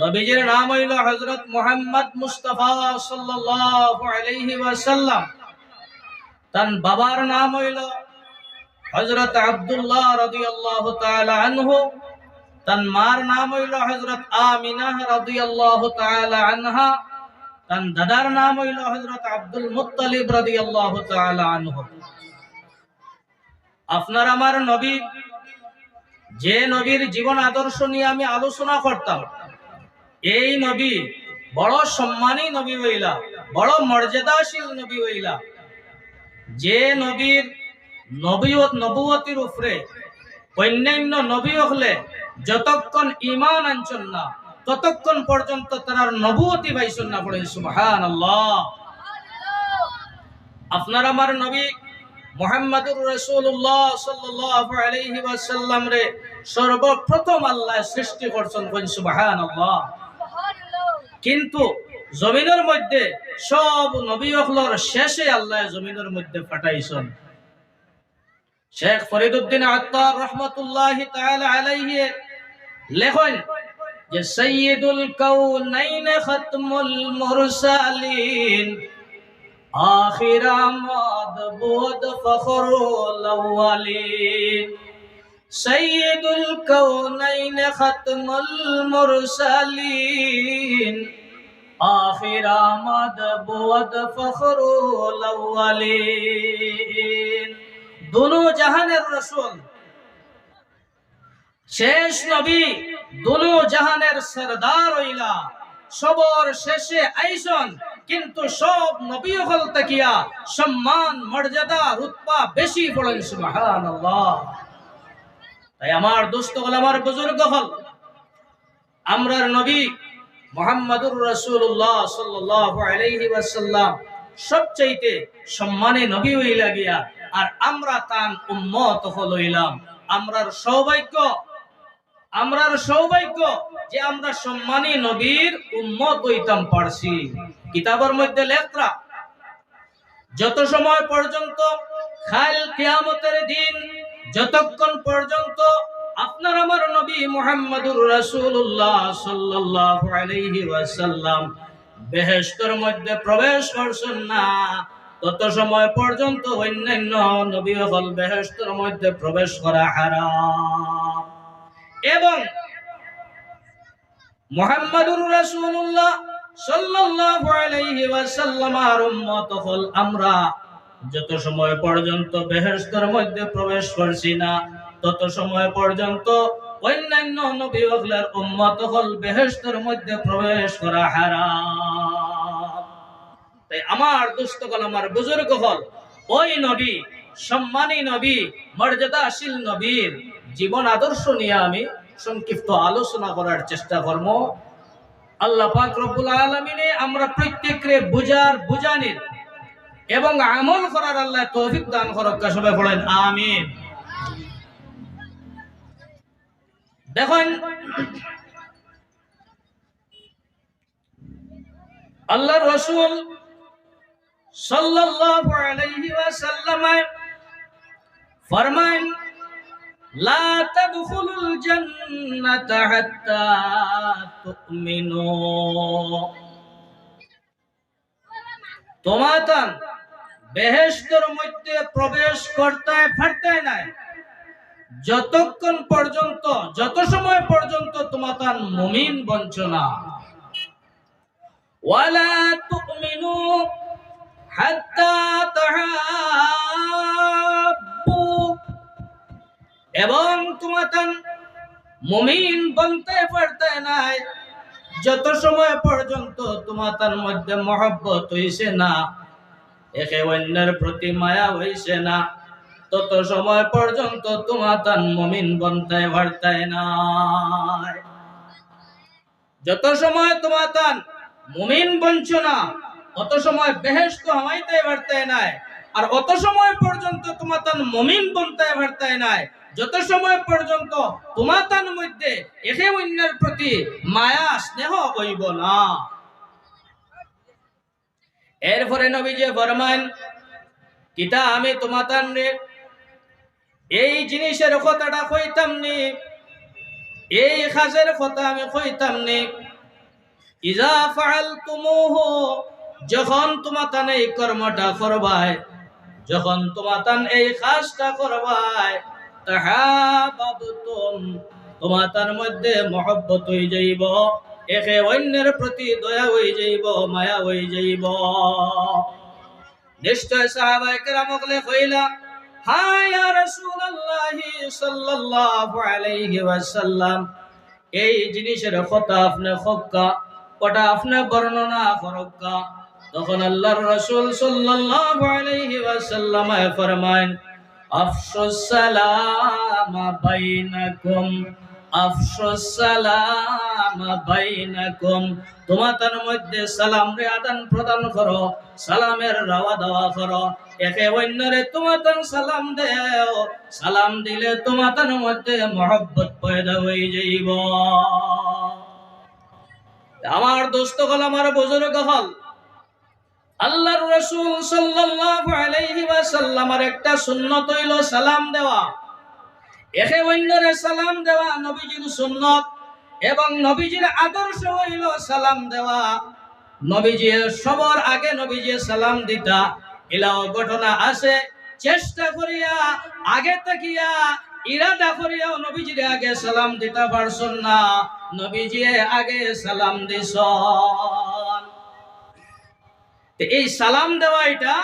নবীজির নাম হইল হযরত মুহাম্মদ মুস্তাফা সাল্লাল্লাহু ওয়াসাল্লাম। তার বাবার নাম হইল হযরত আব্দুল্লাহ রাদিয়াল্লাহু তাআলা আনহু। তার মার নাম হইল হযরত আমিনা রাদিয়াল্লাহু তাআলা আনহা। তার দাদার নাম হইল হযরত আব্দুল মুত্তালিব রাদিয়াল্লাহু তাআলা আনহু। আপনার আমার নবী যে নবীর জীবন আদর্শ নিয়ে আমি আলোচনা করতাম, এই নবী বড় সম্মানী নবী হইলা, বড় মর্যাদাশীল নবী হইলা। যে নবীর নবীয়ত নবুয়তির উপরে অন্যান্য নবী হলে যতক্ষণ ইমান আনছেন না, ততক্ষণ পর্যন্ত তার নবুয়তি পাইছেন না পড়েন সুবহান আল্লাহ আপনার আমার নবী মোহাম্মদুর রসুল্লাহ সাল্লাল্লাহু আলাইহি ওয়াসাল্লাম রে সর্বপ্রথম আল্লাহ সৃষ্টি করছেন সুবাহান কিন্তু জমিনের মধ্যে সব নবী অখলর শেষে আল্লাহ জমিনের মধ্যে পাঠাইছেন। শেখ ফরিদুদ্দিন আত্মার রহমতুল্লাহ আলাইহি যে সৈয়দুল খতমুল মুরসালিন আখিরামদ বুদ ফখরুল سيد الكونين ختم المرسلين آخر آمد بود فخر الأولين দুনো জাহানের রসুল শেষ নবী দুনো জাহানের সরদার হইলা সবর শেষে আইসন কিন্তু সব নবী হল তাকিয়া সম্মান মর্যাদা রুতপা বেশি পড়েন সুবহানাল্লাহ তাই আমার দোস্ত হল আমার বুজুর্গ হল আমরার নবী মোহাম্মদুর আলাইহি ওয়াসাল্লাম সবচাইতে সম্মানে নবী হইলা গিয়া, আর আমরা তান উম্মত হইলাম। আমরার সৌভাগ্য আমরার সৌভাগ্য যে আমরা সম্মানী নবীর উম্মত হইতাম পারছি। কিতাবের মধ্যে লেখরা, যত সময় পর্যন্ত খাল কিয়ামতের দিন যতক্ষণ পর্যন্ত আপনার আমার নবী মুহাম্মদুর রাসূলুল্লাহ সাল্লাল্লাহু আলাইহি ওয়াসাল্লাম বেহেশতের মধ্যে প্রবেশ করছেন না, তত সময় পর্যন্ত অন্যান্য নবী হল বেহেশতের মধ্যে প্রবেশ করা হারাম। এবং মুহাম্মাদুর রাসূলুল্লাহ সাল্লাল্লাহু আলাইহি ওয়াসাল্লাম আর উম্মত হল আমরা। যত সময় পর্যন্ত বেহেশতের মধ্যে প্রবেশ করছি না, তত সময় পর্যন্ত অন্যান্য নবী হলের উম্মত হল বেহেশতের মধ্যে প্রবেশ করা হারাম। তাই আমার দুস্থ হল আমার বুজুর্গ হল, ওই নবী, সম্মানী নবী, মর্যাদাশীল নবীর জীবন আদর্শ নিয়ে আমি সংক্ষিপ্ত আলোচনা করার চেষ্টা করব। আল্লাহ পাক রব্বুল আলামিনে আমরা প্রত্যেকরে বুঝার বুঝানির এবং আমল করার আল্লাহ তৌফিক দান করক সবাই বলেন আমিন। দেখেন আল্লাহ রসুল সাল্লাল্লাহু আলাইহি ফরমান, লা তাদখুলুল হাত্তা তুমিনু। তোমাতান বেহেশতের মধ্যে প্রবেশ করতে পারতে নাই। যতক্ষণ পর্যন্ত, যত সময় পর্যন্ত তোমাতান মুমিন বঞ্চনা। ওয়ালা তুমিনু হাত্তা তাহাব্বু। এবং তোমাতান মুমিন বনতে পারতে নাই। যত সময় পর্যন্ত তোমাতার মধ্যে মহব্বত হইছে না একে অন্যের প্রতি মায়া হইছে না। তত সময় পর্যন্ত তোমাতান মুমিন বনতে পারতে নাই। যত সময় তোমাতান মুমিন বঞ্চ না, অত সময় বেহেস্ত হামাইতে পারতে নাই। আর অত সময় পর্যন্ত তোমাতান মুমিন বনতে পারতে নাই। যত সময় পর্যন্ত তোমাতান মধ্যে একে অন্যের প্রতি মায়া, স্নেহ হইব না। এরপরে নবী যে ফরমান কিতা আমি তোমাতান রে এই জিনিসের কথাটা কইতাম নি, এই কাজের কথা আমি কইতাম নি। ইজা ফাআলতুমুহু, যখন তোমাতান এই কর্মটা করবাই যখন তোমাতান এই কাজটা করবাই তাহাবাবতুম, তোমাতার মধ্যে মহব্বত হয়ে যাইব। একে অন্যের প্রতি দয়া হয়ে যাইব, মায়া হয়ে যাইব। নিশ্চয় সাহাবায়ে কেরাম বলে কইলা এই জিনিসের কথা আপনি হক্কা ওটা আপনি বর্ণনা করক্কা তখন আল্লাহর রাসূল সাল্লাল্লাহু আলাইহি ওয়াসাল্লাম মধ্যে সালাম রে আদান প্রদান করো, সালামের রাওয়া দেওয়া করো। একে অন্যরে সালাম দেও, সালাম দিলে মধ্যে মহব্বত পয়দা হয়ে যাইব। আমার দোস্ত হল আমার বুজুর্গ হল আল্লাহর রাসূল সাল্লাল্লাহু আলাইহি একটা সুন্নত হইল সালাম দেওয়া। একে অন্যরে সালাম দেওয়া নবীজির সুন্নত, এবং নবীজির আদর্শ হইল সালাম দেওয়া। নবীজি সবার আগে নবীজি সালাম দিতা এলাও ঘটনা আছে, চেষ্টা করিয়া, আগে তাকিয়া, ইরাদা করিয়াও নবীজির আগে সালাম দিতে পারছন না। নবীজি আগে সালাম দিস এই সালাম দেওয়া এটা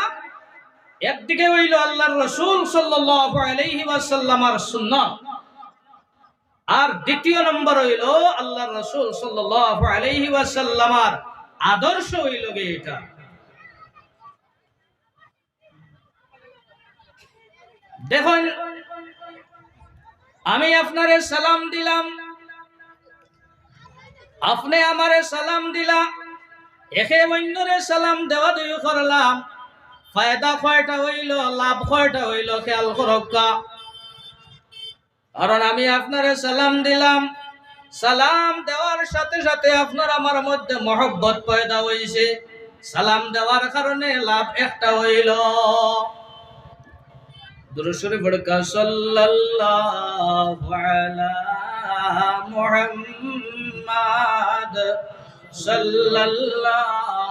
একদিকে হইল আল্লাহর রসুল সাল্লাল্লাহু আলাইহি আর দ্বিতীয় নম্বর হইল আল্লাহর রসুল ওয়াসাল্লামার আদর্শ হইল গে এটা। দেখুন, আমি আপনারে সালাম দিলাম, আপনি আমারে সালাম দিলা, একে অন্যরে সালাম দেওয়া দুই করলাম ফায়দা কয়টা হইল, লাভ কয়টা হইল, খেয়াল করক্কা কারণ আমি আপনারে সালাম দিলাম। সালাম দেওয়ার সাথে সাথে আপনার আমার মধ্যে মহব্বত পয়দা হইছে। সালাম দেওয়ার কারণে লাভ একটা হইল। দুরুশরী বড়কা সাল্লাল্লাহু আলা মুহাম্মাদ সাল্লাল্লাহু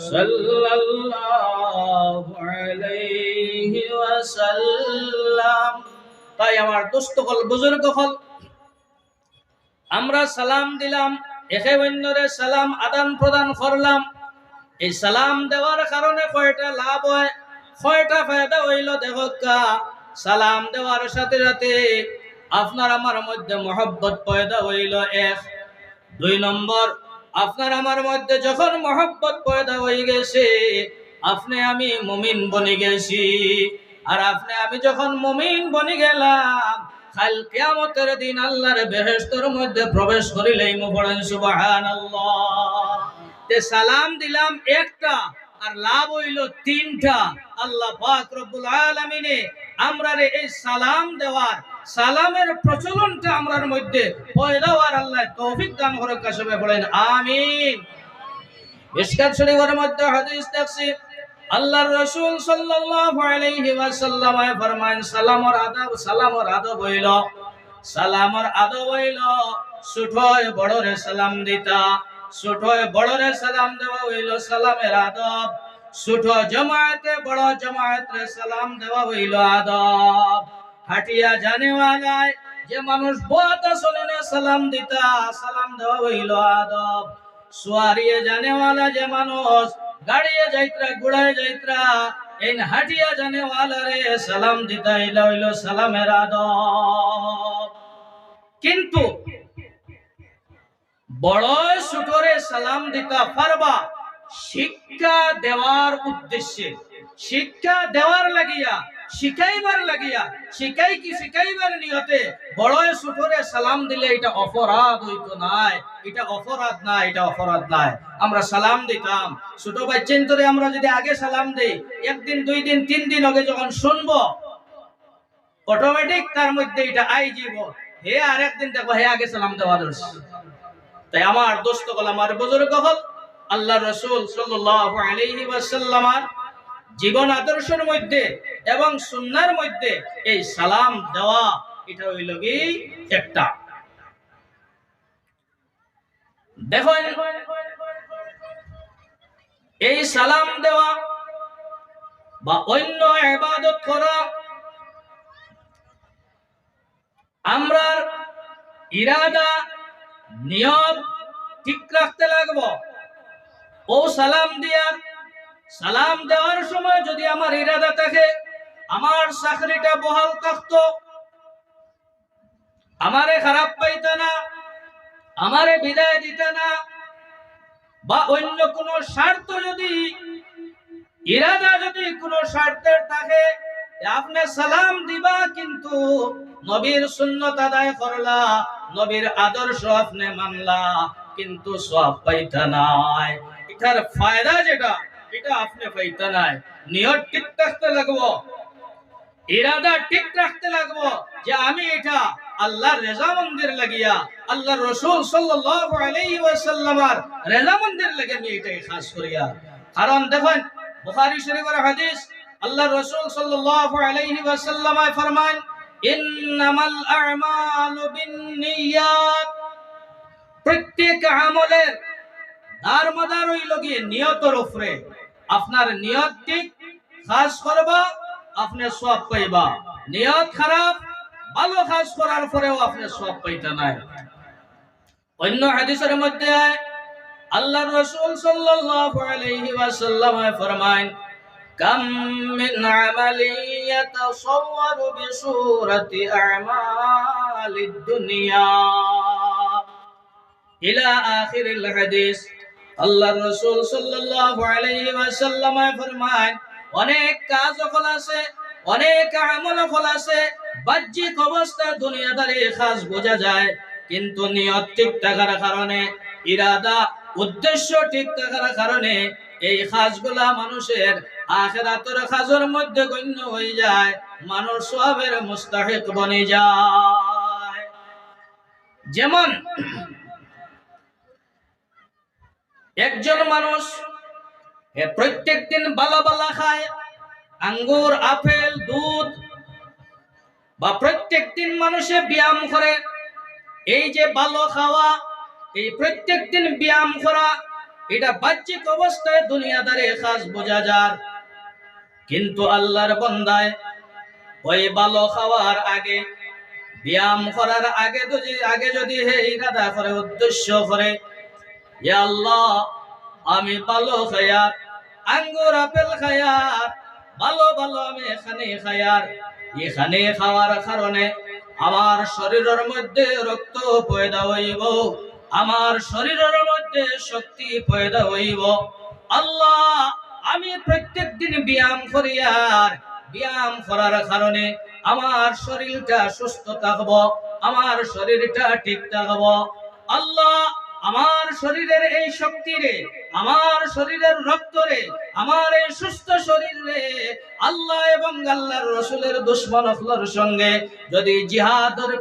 মুহাম্মাদ সাল্লাল্লাহু আলাইহি ওয়াসাল্লাম। তাই আমার দোস্ত হল বুজুর্গ হল আমরা সালাম দিলাম একে অন্যরে সালাম আদান প্রদান করলাম। এই সালাম দেওয়ার কারণে কয়টা লাভ হয়, কয়টা ফায়দা হইল দেখা সালাম দেওয়ার সাথে সাথে আপনার আমার মধ্যে মহব্বত পয়দা হইল এক। দুই নম্বর আপনার আমার মধ্যে যখন মহব্বত পয়দা হয়ে গেছে, আপনি আমি মুমিন বনে গেছি। আর আপনি, আমি যখন মুমিন বনে গেলাম দিন মধ্যে তে সালাম দিলাম একটা আর লাভ হইল তিনটা। আল্লাহ পাক রব্বুল আলামিনে আমরা রে এই সালাম দেওয়ার, সালামের প্রচলনটা আমরার মধ্যে পয়দা হওয়ার আল্লাহ তৌফিক দান করে কাশবে বলেন, আমিন। মিশকাত শরীফের মধ্যে হাদিস দেখছি, আল্লাহর রাসূল সাল্লাল্লাহু আলাইহি ওয়াসাল্লাম ফরমান সালামর আদব সালামর আদব হইল, সালামর আদব হইল ছোটয় বড়রে সালাম দিতা। ছোটয় বড়রে সালাম দেওয়া হইল, সালামের আদব। ছোট জমায়েতে, বড় সালাম দেওয়া হইল আদব। হাটিয়া যে মানুষ বহুত আসলে সালাম দিতা, সালাম দেওয়া হইল আদব। সুয়ারিয়ে জানেওয়ালা যে মানুষ গাড়িয়ে যাইত্রা, গুড়ায় যাইত্রা এই হাটিয়া জানেওয়ালা রে সালাম দিতা ইলা হইল সালামের আদব। কিন্তু বড় সুটরে সালাম দিতা পারবা শিক্ষা দেওয়ার উদ্দেশ্যে। শিক্ষা দেওয়ার লাগিয়া, শিখাইবার লাগিয়া, শিখাই কি শিখাইবার নিয়তে বড়য় ছোটরে সালাম দিলে এটা অপরাধ হইতো নাই। এটা অপরাধ নাই এটা অপরাধ নাই। আমরা সালাম দিতাম। ছোট বাচ্চেন ধরে আমরা যদি আগে সালাম দেই, একদিন, দুই দিন, তিন দিন আগে যখন শুনব অটোমেটিক তার মধ্যে এটা আই জীব হে আর একদিন দেখো, হে আগে সালাম দেওয়া দর্শ তাই আমার দোস্ত আমার বুজুর্গ হল আল্লাহ রসুল ওয়াসাল্লামার জীবন আদর্শের মধ্যে এবং সুন্নার মধ্যে এই সালাম দেওয়া, এটা হইল কি? একটা। দেখেন, এই সালাম দেওয়া বা অন্য ইবাদত করা, আমরা ইরাদা নিয়ত ঠিক রাখতে লাগবো। ও সালাম দিয়া, সালাম দেওয়ার সময় যদি আমার ইরাদা থাকে, আমার চাকরিটা বহাল থাকতো, আমারে খারাপ পাইত না, আমারে বিদায় দিত না, বা অন্য কোন স্বার্থ যদি, ইরাদা যদি কোন স্বার্থের থাকে আপনি সালাম দিবা কিন্তু নবীর সুন্নত আদায় করলা। নবীর আদর্শ আপনি মানলা, কিন্তু সব পাইতা নাই। এটার ফায়দা যেটা, এটা আপনি পাইতা নাই। নিয়ত ঠিক রাখতে লাগবো। ইরাদা ঠিক রাখতে লাগবো যে আমি এটা আল্লাহর রেজা মন্দির লাগিয়া আল্লাহ রসুল সাল্লাল্লাহু রেজা মন্দির লাগে আমি এটাই খাস করিয়া। কারণ দেখেন, বুখারী শরীফের হাদিস আল্লাহ রসুল সাল্লাল্লাহু আলাইহি ওয়াসাল্লামায় ফরমান প্রত্যেক আমলের দারমদার হইল গিয়ে নিয়তের উপরে আপনার নিয়ত ঠিক, খাস করবা, আপনি সব পাইবা। নিয়ত খারাপ, ভালো কাজ করার পরেও আপনি সব পাইতে নাই। অন্য হাদিসের মধ্যে আল্লাহ রাসূল সাল্লাল্লাহু আলাইহি ওয়াসাল্লাম ফরমান কাম মিন আমালি ইয়াতাসাওয়ারু বিসূরাতি আমালিদ দুনিয়া ইলা আখিরিল হাদিস আল্লাহ রাসূল সাল্লাল্লাহু আলাইহি ওয়াসাল্লাম ফরমান অনেক কাজ ফল আছে, অনেক আমল ফল আছে, বাহ্যিক অবস্থা দুনিয়াদারি খাস বোঝা যায়, কিন্তু নিয়ত ঠিক থাকার কারণে, ইরাদা, উদ্দেশ্য ঠিক থাকার কারণে, এই খাসগুলা মানুষের আখেরাতের খাজের মধ্যে গণ্য হয়ে যায়, মানুষ সবের মুস্তাহিক বনে যায়। যেমন, একজন মানুষ প্রত্যেক দিন বালা বালা খায়, আঙ্গুর, আপেল, দুধ, বা প্রত্যেক দিন মানুষে ব্যায়াম করে, এই যে ভালো খাওয়া, এই প্রত্যেক দিন ব্যায়াম করা, এটা বাহ্যিক অবস্থায় দুনিয়াদারে খাস বোঝা যার কিন্তু আল্লাহর বন্দায় ওই ভালো খাওয়ার আগে, ব্যায়াম করার আগে যদি আগে যদি হে ইরাদা করে, উদ্দেশ্য করে ইয়া আল্লাহ, আমি ভালো খায়ার আঙ্গুর, আপেল খায়ার ভালো ভালো আমি এখানে খায়ার এখানে খাওয়ার কারণে আমার শরীরের মধ্যে রক্ত পয়দা হইব, আমার শরীরের মধ্যে শক্তি পয়দা হইব, আল্লাহ আমি প্রত্যেক দিন ব্যায়াম করি আর ব্যায়াম করার কারণে আমার শরীরটা সুস্থ থাকব, আমার শরীরটা ঠিক থাকব। আল্লাহ আমার শরীরের এই শক্তি রে আমার শরীরের রক্ত রে আমার এই সুস্থ শরীর রে আল্লাহ এবং আল্লাহর রসুলের দুশ্মন সঙ্গে যদি জিহাদের